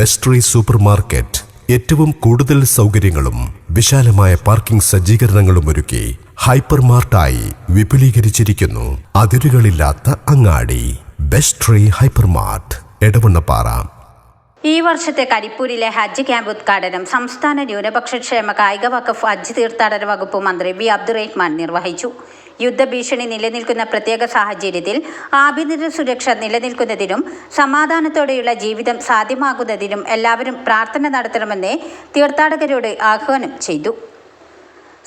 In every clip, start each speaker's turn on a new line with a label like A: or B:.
A: ബെസ്ട്രി super market ഏറ്റവും കൂടുതൽ സൗകര്യങ്ങളും വിശാലമായ പാർക്കിംഗ് സജ്ജീകരണങ്ങളും ഒരുക്കി ഹൈപ്പർ മാർട്ടായി വിപുലീകരിച്ചിരിക്കുന്നു. അതിരുകളില്ലാത്ത അങ്ങാടി. ബെസ്ട്രി ഹൈപ്പർ മാർട്ട് എടവണ്ണപ്പാറ.
B: ഈ വർഷത്തെ കരിപ്പൂരിലെ ഹജ്ജ് ക്യാമ്പ് ഉദ്ഘാടനം സംസ്ഥാന ന്യൂനപക്ഷ ക്ഷേമ കായിക വകുപ്പ് ഹജ്ജ് തീർത്ഥാടന വകുപ്പ് മന്ത്രി വി അബ്ദുറഹ്മാൻ നിർവഹിച്ചു. യുദ്ധഭീഷണി നിലനിൽക്കുന്ന പ്രത്യേക സാഹചര്യത്തിൽ ആഭ്യന്തര സുരക്ഷ നിലനിൽക്കുന്നതിനും സമാധാനത്തോടെയുള്ള ജീവിതം സാധ്യമാകുന്നതിനും എല്ലാവരും പ്രാർത്ഥന നടത്തണമെന്ന് തീർത്ഥാടകരോട് ആഹ്വാനം ചെയ്തു.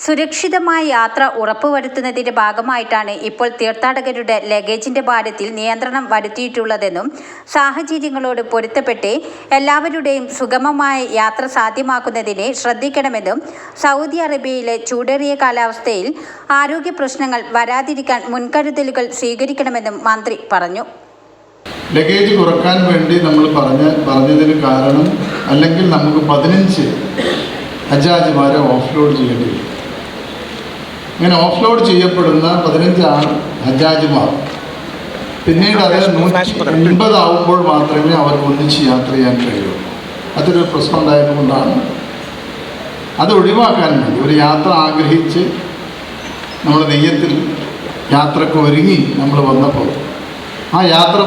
B: സുരക്ഷിതമായ യാത്ര ഉറപ്പുവരുത്തുന്നതിന്റെ ഭാഗമായിട്ടാണ് ഇപ്പോൾ തീർത്ഥാടകരുടെ ലഗേജിന്റെ ഭാരത്തിൽ നിയന്ത്രണം വരുത്തിയിട്ടുള്ളതെന്നും സാഹചര്യങ്ങളോട് പൊരുത്തപ്പെട്ട് എല്ലാവരുടെയും സുഗമമായ യാത്ര സാധ്യമാക്കുന്നതിന് ശ്രദ്ധിക്കണമെന്നും സൗദി അറേബ്യയിലെ ചൂടേറിയ കാലാവസ്ഥയിൽ ആരോഗ്യ പ്രശ്നങ്ങൾ വരാതിരിക്കാൻ മുൻകരുതലുകൾ സ്വീകരിക്കണമെന്നും മന്ത്രി പറഞ്ഞു.
C: ലഗേജ് കുറയ്ക്കാൻ വേണ്ടി നമ്മൾ പറഞ്ഞ പറഞ്ഞതിന് കാരണം അല്ലെങ്കിൽ നമുക്ക് പതിനഞ്ച് ഹജാജിമാരെ ഓഫ്ലോഡ് ചെയ്യേണ്ടി വരും. ഇങ്ങനെ ഓഫ്ലോഡ് ചെയ്യപ്പെടുന്ന പതിനഞ്ചാണ് ഹജാജുമാർ പിന്നീട് അത് നൂറ്റി എൺപതാവുമ്പോൾ മാത്രമേ അവർക്ക് ഒന്നിച്ച് യാത്ര ചെയ്യാൻ കഴിയൂ അതൊരു പ്രശ്നം ഉണ്ടായതുകൊണ്ടാണ്. അത് ഒഴിവാക്കാൻ വേണ്ടി ഒരു യാത്ര ആഗ്രഹിച്ച് നമ്മൾ നെയ്യത്തിൽ യാത്രയ്ക്ക് ഒരുങ്ങി നമ്മൾ വന്നപ്പോൾ ആ യാത്ര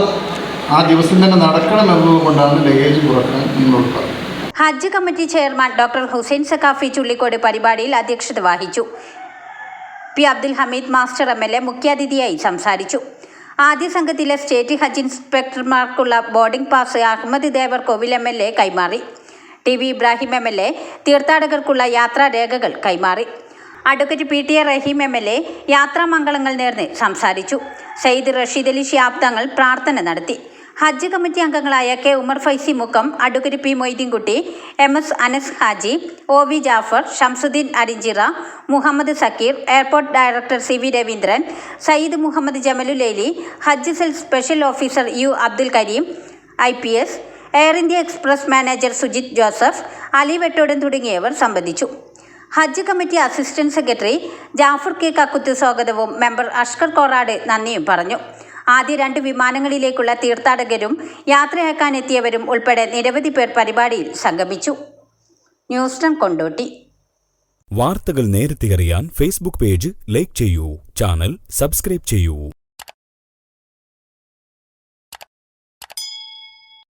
C: ആ ദിവസം തന്നെ നടക്കണം എന്നതുകൊണ്ടാണ് ലഗേജ് കുറയ്ക്കാൻ നിങ്ങളോട് പറഞ്ഞത്.
B: Hajj committee chairman doctor Hussain Sakhafi Chullikode പരിപാടിയിൽ അധ്യക്ഷത വഹിച്ചു. P Abdul Hameed master M L A മുഖ്യാതിഥിയായി സംസാരിച്ചു. ആദ്യ സംഘത്തിലെ state Hajj ഇൻസ്പെക്ടർമാർക്കുള്ള boarding pass Ahammed Devarkovil M L A കൈമാറി. T V Ibrahim M L A തീർത്ഥാടകർക്കുള്ള യാത്രാരേഖകൾ കൈമാറി. Advocate P T A Rahim M L A യാത്രാമംഗളങ്ങൾ നേർന്ന് സംസാരിച്ചു. സയ്യിദ് റഷീദ് അലി ഷിയാബ് തങ്ങൾ പ്രാർത്ഥന നടത്തി. ഹജ്ജ് കമ്മിറ്റി അംഗങ്ങളായ K Umar Faizy Mukkam advocate P Moideenkutty M S Anas Haji O V Jafar Shamsudheen Arinchira Muhammad Zakir airport director C V Raveendran Sayyid Muhammad Jamalullaili Hajj cell special officer U Abdul Kareem I P S Air India Express manager Sujith Joseph Ali Vettodan തുടങ്ങിയവർ സംബന്ധിച്ചു. Hajj committee assistant secretary Jafar K Kakkuth സ്വാഗതവും member Ashkar Korad നന്ദിയും പറഞ്ഞു. ആദ്യ രണ്ട് വിമാനങ്ങളിലേക്കുള്ള തീർത്ഥാടകരും യാത്രയാക്കാനെത്തിയവരും ഉൾപ്പെടെ നിരവധി പേർ പരിപാടിയിൽ സംഗമിച്ചു. News ton Kondotty.
D: വാർത്തകൾ നേരത്തെ അറിയാൻ ഫേസ്ബുക്ക് പേജ് ലൈക്ക് ചെയ്യൂ ചാനൽ സബ്സ്ക്രൈബ് ചെയ്യൂ.